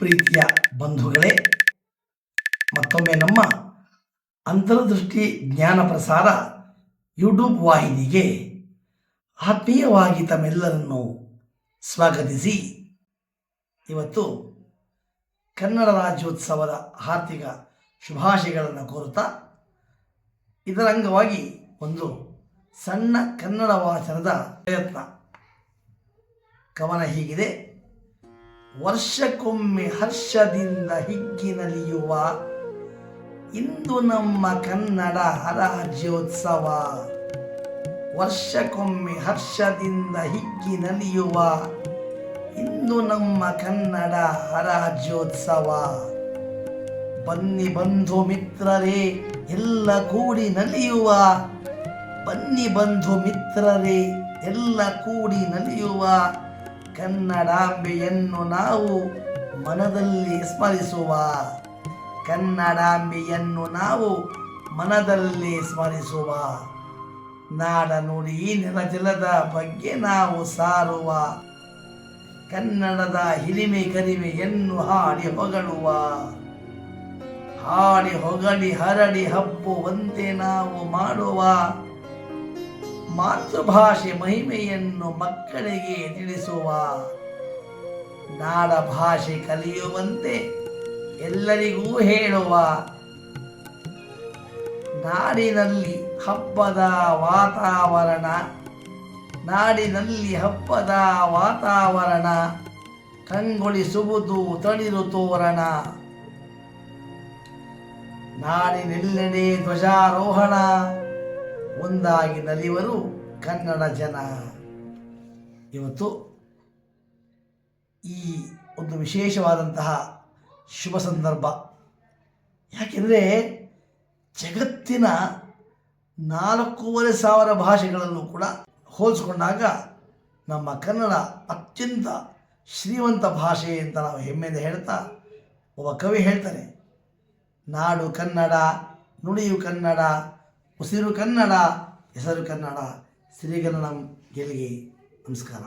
ಪ್ರೀತಿಯ ಬಂಧುಗಳೇ, ಮತ್ತೊಮ್ಮೆ ನಮ್ಮ ಅಂತರ್ದೃಷ್ಟಿ ಜ್ಞಾನ ಪ್ರಸಾರ ಯೂಟ್ಯೂಬ್ ವಾಹಿನಿಗೆ ಆತ್ಮೀಯವಾಗಿ ತಮ್ಮೆಲ್ಲರನ್ನು ಸ್ವಾಗತಿಸಿ. ಇವತ್ತು ಕನ್ನಡ ರಾಜ್ಯೋತ್ಸವದ ಆರ್ಥಿಕ ಶುಭಾಶಯಗಳನ್ನು ಕೋರುತ್ತಾ, ಇದರ ಅಂಗವಾಗಿ ಒಂದು ಸಣ್ಣ ಕನ್ನಡ ವಾಚನದ ಪ್ರಯತ್ನ. ಕವನ ಹೀಗಿದೆ. ವರ್ಷಕ್ಕೊಮ್ಮೆ ಹರ್ಷದಿಂದ ಹಿಗ್ಗಿನಲಿಯುವ ಇಂದು ನಮ್ಮ ಕನ್ನಡ ಹರಾಜ್ಯೋತ್ಸವ ವರ್ಷಕ್ಕೊಮ್ಮೆ ಹರ್ಷದಿಂದ ಹಿಗ್ಗಿನಲಿಯುವ ಇಂದು ನಮ್ಮ ಕನ್ನಡ ರಾಜ್ಯೋತ್ಸವ ಬನ್ನಿ ಬಂಧು ಮಿತ್ರರೇ, ಎಲ್ಲ ಕೂಡಿ ನಲಿಯುವ. ಬನ್ನಿ ಬಂಧು ಮಿತ್ರರೇ, ಎಲ್ಲ ಕೂಡಿ ನಲಿಯುವ. ಕನ್ನಡಾಂಬೆಯನ್ನು ನಾವು ಮನದಲ್ಲಿ ಸ್ಮರಿಸುವ. ಕನ್ನಡಾಂಬೆಯನ್ನು ನಾವು ಮನದಲ್ಲಿ ಸ್ಮರಿಸುವ. ನಾಡ ನುಡಿ ನೆಲಜಲದ ಬಗ್ಗೆ ನಾವು ಸಾರುವ. ಕನ್ನಡದ ಹಿರಿಮೆ ಕರಿಮೆಯನ್ನು ಹಾಡಿ ಹೊಗಳುವ. ಹಾಡಿ ಹೊಗಳಿ ಹರಡಿ ಹಬ್ಬುವಂತೆ ನಾವು ಮಾಡುವ. ಮಾತೃಭಾಷೆ ಮಹಿಮೆಯನ್ನು ಮಕ್ಕಳಿಗೆ ತಿಳಿಸುವ ನಾಡ ಭಾಷೆ ಕಲಿಯುವಂತೆ ಎಲ್ಲರಿಗೂ ಹೇಳುವ ನಾಡಿನಲ್ಲಿ ಹಬ್ಬದ ವಾತಾವರಣ, ನಾಡಿನಲ್ಲಿ ಹಬ್ಬದ ವಾತಾವರಣ, ಕಂಗೊಳಿಸುವುದು ತಳಿರು ತೋರಣ. ನಾಡಿನೆಲ್ಲೆಡೆ ಧ್ವಜಾರೋಹಣ ಒಂದಾಗಿ ನಲಿವರು ಕನ್ನಡ ಜನ. ಇವತ್ತು ಈ ಒಂದು ವಿಶೇಷವಾದಂತಹ ಶುಭ ಸಂದರ್ಭ. ಯಾಕೆಂದರೆ ಜಗತ್ತಿನ ನಾಲ್ಕೂವರೆ ಸಾವಿರ ಭಾಷೆಗಳನ್ನು ಕೂಡ ಹೋಲಿಸ್ಕೊಂಡಾಗ ನಮ್ಮ ಕನ್ನಡ ಅತ್ಯಂತ ಶ್ರೀಮಂತ ಭಾಷೆ ಅಂತ ನಾವು ಹೆಮ್ಮೆಯಿಂದ ಹೇಳ್ತಾ ಒಬ್ಬ ಕವಿ ಹೇಳ್ತಾನೆ, ನಾಡು ಕನ್ನಡ, ನುಡಿಯು ಕನ್ನಡ ಉಸಿರು ಕನ್ನಡ ಹೆಸರು ಕನ್ನಡ ಶ್ರೀಗನ್ನಡಂ ಗೆಲ್ಗೆ ನಮಸ್ಕಾರ.